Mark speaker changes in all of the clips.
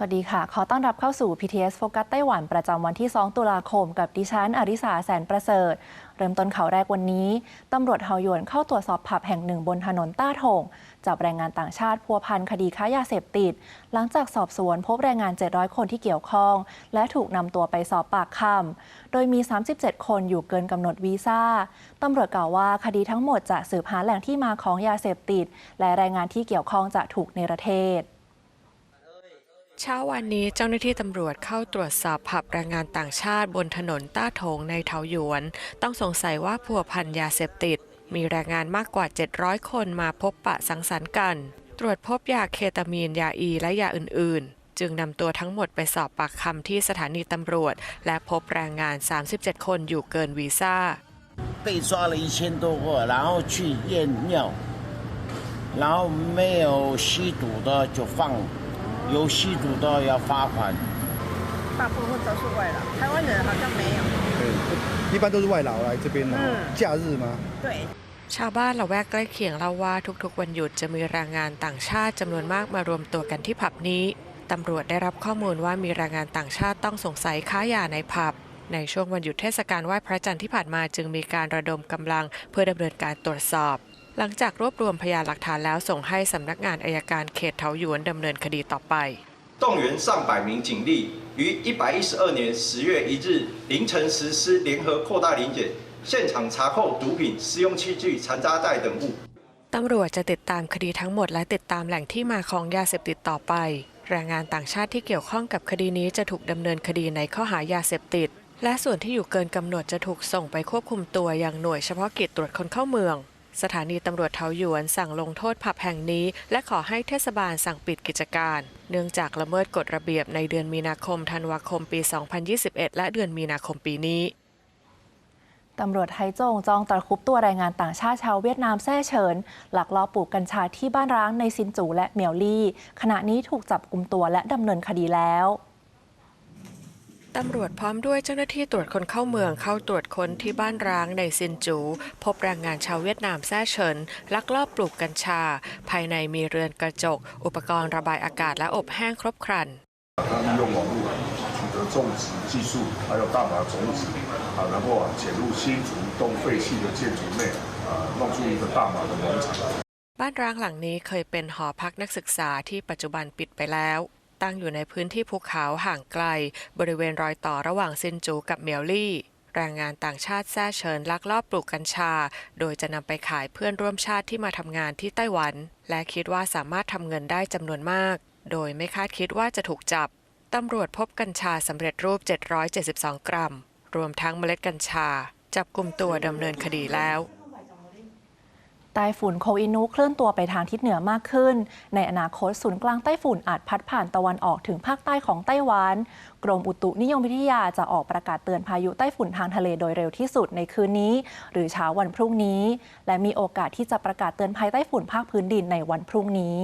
Speaker 1: สวัสดีค่ะ ขอต้อนรับเข้าสู่ PTS โฟกัสไต้หวันประจำวันที่ 2 ตุลาคม กับดิฉัน อริสาแสนประเสริฐ เริ่มต้นข่าวแรกวันนี้ ตำรวจเฮาหยวนเข้าตรวจสอบผับแห่งหนึ่งบนถนนต้าถง จับแรงงานต่างชาติพัวพันคดีค้ายาเสพติด หลังจากสอบสวนพบแรงงาน 700 คนที่เกี่ยวข้อง และถูกนำตัวไปสอบปากคำ โดยมี 37 คนอยู่เกินกำหนดวีซ่า ตำรวจกล่าวว่าคดีทั้งหมดจะสืบหาแหล่งที่มาของยาเสพติด และแรงงานที่เกี่ยวข้องจะถูกเนประเทศ
Speaker 2: เช้าวันนี้เจ้าหน้าที่ตำรวจเข้าตรวจสอบผับแรงงานต่างชาติบนถนนต้าโถงในเถาหยวน ต้องสงสัยว่าพัวพันยาเสพติด มีแรงงานมากกว่า 700 คนมาพบปะสังสรรค์กัน ตรวจพบยาเคตามีน ยาอีและยาอื่นๆ จึงนำตัวทั้งหมดไปสอบปากคำที่สถานีตำรวจ และพบแรงงาน 37 คนอยู่เกินวีซ่า
Speaker 3: 被抓了一千多个，然后去验尿，然后没有吸毒的就放， 有吸毒的要罚款。
Speaker 4: 大部分都是外劳，台湾人好像没有。
Speaker 5: 对，一般都是外劳来这边哦。
Speaker 4: 嗯
Speaker 5: 假日吗？
Speaker 4: 对，
Speaker 2: ชาวบ้านละแวกใกล้เคียงเล่าว่าทุกๆ วันหยุดจะมีแรงงานต่างชาติจำนวนมากมารวมตัวกันที่ผับนี้ ตำรวจได้รับข้อมูลว่ามีแรงงานต่างชาติต้องสงสัยค้ายาในผับ ในช่วงวันหยุดเทศกาลไหว้พระจันทร์ที่ผ่านมาจึงมีการระดมกำลังเพื่อดำเนินการตรวจสอบ หลังจากรวบรวมพยานหลักฐานแล้วส่งให้สำนักงานอายการเขตเถาหยวนดำเนินคดีต่อไป
Speaker 6: 动员上百名警力，于一百一十二年十月一日凌晨实施联合扩大临检，现场查扣毒品、食用器具、残渣袋等物。
Speaker 2: ตำรวจจะติดตามคดีทั้งหมดและติดตามแหล่งที่มาของยาเสพติดต่อไป แรงงานต่างชาติที่เกี่ยวข้องกับคดีนี้จะถูกดำเนินคดีในข้อหายาเสพติด และส่วนที่อยู่เกินกำหนดจะถูกส่งไปควบคุมตัวอย่างหน่วยเฉพาะกิจตรวจคนเข้าเมือง สถานีตำรวจเทาหยวนสั่งลงโทษผับแห่งนี้ และขอให้เทศบาลสั่งปิดกิจการ เนื่องจากละเมิดกฎระเบียบในเดือนมีนาคมธันวาคมปี 2021 และเดือนมีนาคมปีนี้
Speaker 1: ตำรวจไทจงจองตระคุบตัวแรงงานต่างชาติชาวเวียดนามแซ่เฉิน หลักลอบปลูกกัญชาที่บ้านร้างในซินจูและเหมียวลี่ ขณะนี้ถูกจับกลุ่มตัวและดำเนินคดีแล้ว
Speaker 2: ตำรวจพร้อมด้วยเจ้าหน้าที่ตรวจคนเข้าเมืองเข้าตรวจค้นที่บ้านร้างในซินจู พบแรงงานชาวเวียดนามแท้เฉิน ลักลอบปลูกกัญชา ภายในมีเรือนกระจก อุปกรณ์ระบายอากาศและอบแห้งครบครันบ้านร้างหลังนี้เคยเป็นหอพักนักศึกษาที่ปัจจุบันปิดไปแล้ว ตั้งอยู่ในพื้นที่ภูเขาห่างไกล บริเวณรอยต่อระหว่างซินจูกับเมียวลี่แรงงานต่างชาติแซ่เฉินลักลอบปลูกกัญชา โดยจะนำไปขายเพื่อนร่วมชาติที่มาทำงานที่ไต้หวัน และคิดว่าสามารถทำเงินได้จำนวนมาก โดยไม่คาดคิดว่าจะถูกจับ ตำรวจพบกัญชาสำเร็จรูป 772 กรัม รวมทั้งเมล็ดกัญชา จับกลุ่มตัวดำเนินคดีแล้ว
Speaker 1: ต้ฝุ่นโคอินุเคลื่อนตัวไปทางทิศเหนือมากขึ้น ในอนาคตศูนย์กลางไต้ฝุ่นอาจพัดผ่านตะวันออกถึงภาคใต้ของไต้หวัน กรมอุตุนิยมวิทยาจะออกประกาศเตือนพายุไต้ฝุ่นทางทะเลโดยเร็วที่สุดในคืนนี้ หรือเช้าวันพรุ่งนี้ และมีโอกาสที่จะประกาศเตือนภัยไต้ฝุ่นภาคพื้นดินในวันพรุ่งนี้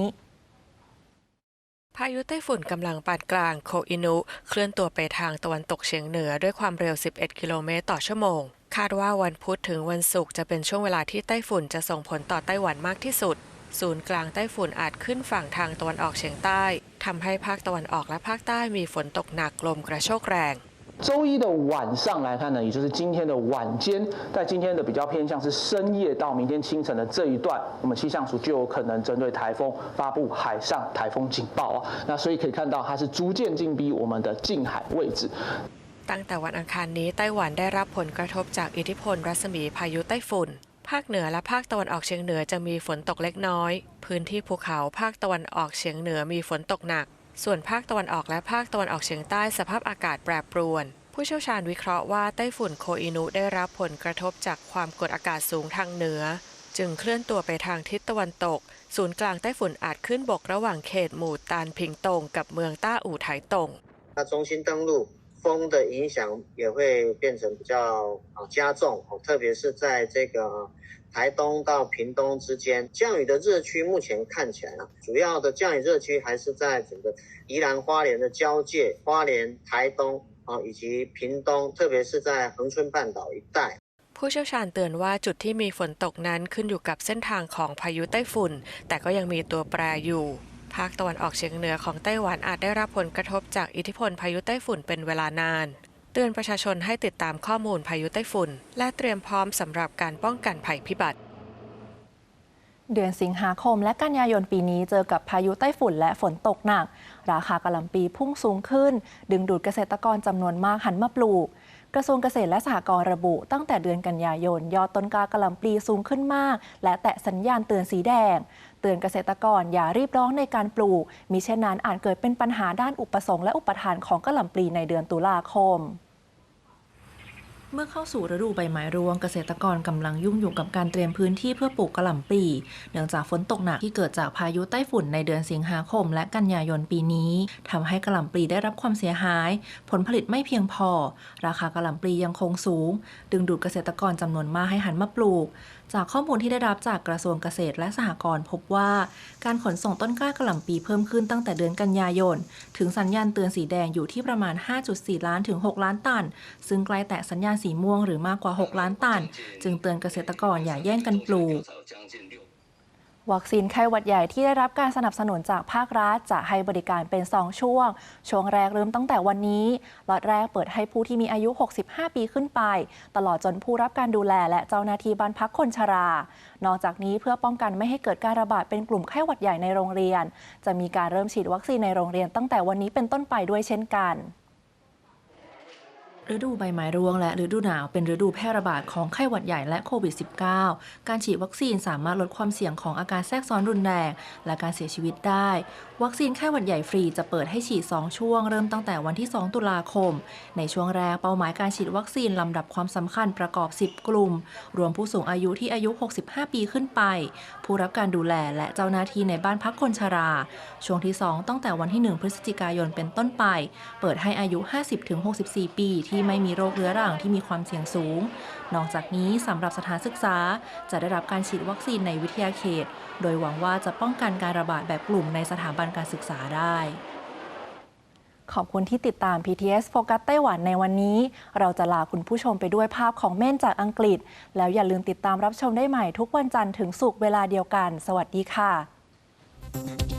Speaker 2: พายุไต้ฝุ่นกำลังปานกลางโคอินุ เคลื่อนตัวไปทางตะวันตกเฉียงเหนือด้วยความเร็ว 11 กิโลเมตรต่อชั่วโมง คาดว่าวันพุธถึงวันศุกร์จะเป็นช่วงเวลาที่ไต้ฝุ่นจะส่งผลต่อไต้หวันมากที่สุด ศูนย์กลางไต้ฝุ่นอาจขึ้นฝั่งทางตะวันออกเฉียงใต้ทำให้ภาคตะวันออกและภาคใต้มีฝนตกหนักลมกระโชกแรง
Speaker 7: 周一的晚上来看呢，也就是今天的晚间，在今天的比较偏向是深夜到明天清晨的这一段，我们气象署就有可能针对台风发布海上台风警报啊。那所以可以看到，它是逐渐进逼我们的近海位置。
Speaker 2: ตั้งแต่วันอังคารนี้ไต้หวันได้รับผลกระทบจากอิทธิพลรัศมีพายุไต้ฝุ่น ภาคเหนือและภาคตะวันออกเฉียงเหนือจะมีฝนตกเล็กน้อย พื้นที่ภูเขาภาคตะวันออกเฉียงเหนือมีฝนตกหนัก ส่วนภาคตะวันออกและภาคตะวันออกเฉียงใต้สภาพอากาศแปรปรวน ผู้เชี่ยวชาญวิเคราะห์ว่าไต้ฝุ่นโคอินุได้รับผลกระทบจากความกดอากาศสูงทางเหนือ จึงเคลื่อนตัวไปทางทิศตะวันตก ศูนย์กลางไต้ฝุ่นอาจขึ้นบกระหว่างเขตหมู่ตานพิงตงกับเมืองต้าอู่ไถตง
Speaker 8: 它中心登陆， 风的影响也会变成比较啊加重哦，特别是在这个台东到屏东之间，降雨的热区目前看起来啊，主要的降雨热区还是在整个宜兰花莲的交界，花莲、台东啊以及屏东，特别是在恒春半岛一带。
Speaker 2: ผู้เชี่ยวชาญเตือนว่าจุดที่มีฝนตกนั้นขึ้นอยู่กับเส้นทางของพายุไต้ฝุ่น แต่ก็ยังมีตัวแปรอยู่ พ ภาคตะวันออกเฉียงเหนือของไต้หวันอาจได้รับผลกระทบจากอิทธิพลพายุไต้ฝุ่นเป็นเวลานาน เตือนประชาชนให้ติดตามข้อมูลพายุไต้ฝุ่น และเตรียมพร้อมสำหรับการป้องกันภัยพิบัติ
Speaker 1: เดือนสิงหาคมและกันยายนปีนี้เจอกับพายุไต้ฝุ่นและฝนตกหนัก ราคากะหล่ำปีพุ่งสูงขึ้น ดึงดูดเกษตรกรจำนวนมากหันมาปลูก กระทรวงเกษตรและสหกรณ์ระบุ ตั้งแต่เดือนกันยายน ยอดต้นกล้ากระลำปลีสูงขึ้นมาก และแตะสัญญาณเตือนสีแดง เตือนเกษตรกรอย่ารีบร้อนในการปลูก มิเช่นนั้นอาจเกิดเป็นปัญหาด้านอุปสงค์และอุปทานของกระลำปลีในเดือนตุลาคม เมื่อเข้าสู่ฤดูใบไม้ร่วงเกษตรกรกำลังยุ่งอยู่กับการเตรียมพื้นที่เพื่อปลูกกระหล่ำปลีเนื่องจากฝนตกหนักที่เกิดจากพายุไต้ฝุ่นในเดือนสิงหาคม และกันยายนปีนี้ทำให้กระหล่ำปลีได้รับความเสียหาย ผลผลิตไม่เพียงพอ ราคากระหล่ำปลียังคงสูง ดึงดูดเกษตรกรจำนวนมากให้หันมาปลูก จากข้อมูลที่ได้รับจากกระทรวงเกษตรและสหกรณ์พบว่า การขนส่งต้นกล้ากระหล่ำปลีเพิ่มขึ้นตั้งแต่เดือนกันยายน ถึงสัญญาณเตือนสีแดงอยู่ที่ประมาณ 5.4 ล้านถึง 6 ล้านตัน ซึ่งใกล้แตะสัญญาณสีม่วงหรือมากกว่า 6 ล้านตัน จึงเตือนเกษตรกรอย่าแย่งกันปลูกวัคซีนไข้หวัดใหญ่ที่ได้รับการสนับสนุนจากภาครัฐ จะให้บริการเป็น 2 ช่วง ช่วงแรกเริ่มตั้งแต่วันนี้ล็อตแรกเปิดให้ผู้ที่มีอายุ 65 ปีขึ้นไป ตลอดจนผู้รับการดูแลและเจ้าหน้าที่บ้านพักคนชรา นอกจากนี้เพื่อป้องกันไม่ให้เกิดการระบาดเป็นกลุ่มไข้หวัดใหญ่ในโรงเรียน จะมีการเริ่มฉีดวัคซีนในโรงเรียนตั้งแต่วันนี้เป็นต้นไปด้วยเช่นกัน ฤดูใบไม้ร่วงและฤดูหนาวเป็นฤดูแพร่ระบาดของไข้หวัดใหญ่และโควิด -19 การฉีดวัคซีนสามารถลดความเสี่ยงของอาการแทรกซ้อนรุนแรงและการเสียชีวิตได้ วัคซีนไข้หวัดใหญ่ฟรีจะเปิดให้ฉีด 2 ช่วง เริ่มตั้งแต่วันที่ 2 ตุลาคม ในช่วงแรกเป้าหมายการฉีดวัคซีนลำดับความสำคัญประกอบ 10 กลุ่ม รวมผู้สูงอายุที่อายุ 65 ปีขึ้นไป ผู้รับการดูแลและเจ้าหน้าที่ในบ้านพักคนชรา ช่วงที่ 2 ตั้งแต่วันที่ 1 พฤศจิกายนเป็นต้นไป เปิดให้อายุ 50-64 ปีที่ที่ไม่มีโรคเรื้อรังที่มีความเสี่ยงสูง นอกจากนี้สำหรับสถานศึกษาจะได้รับการฉีดวัคซีนในวิทยาเขต โดยหวังว่าจะป้องกันการระบาดแบบกลุ่มในสถาบันการศึกษาได้ ขอบคุณที่ติดตาม PTS โฟกัสไต้หวันในวันนี้ เราจะลาคุณผู้ชมไปด้วยภาพของเม่นจากอังกฤษ แล้วอย่าลืมติดตามรับชมได้ใหม่ทุกวันจันทร์ถึงศุกร์เวลาเดียวกัน สวัสดีค่ะ